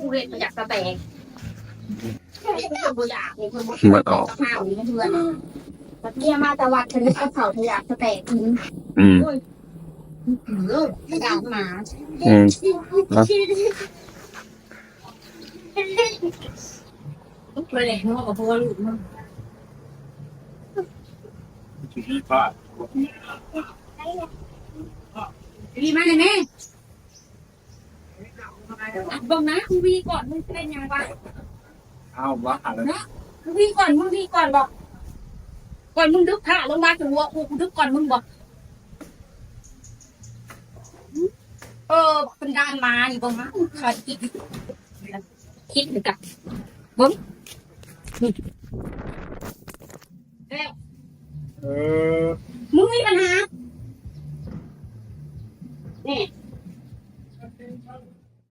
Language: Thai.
กูเห็นมาจากสแต็กกูอยากกูบอกมันออกข้าวนี่เพื่อนมาเที่ยมาแต่วัดฉันก็เผาเธออยากสแต็กกินอืมอยากหมาอืมไปเลยมึงกับพ่อลูกมึงพ่อดีมากเลยแม่ บอกนะมึงวีก่อนมึงเป็นยังไงเอาว่าหาแล้วมึงวีก่อนมึงวีก่อนบอก ก่อนมึงดึกผ้าลงมาถึงหัวกูกูดึกก่อนมึงบอกเออเป็นดานมานี่บอกนะขาดคิดคิดหรือกับบึ้งเอ้ยเออมึงมีปัญหานี่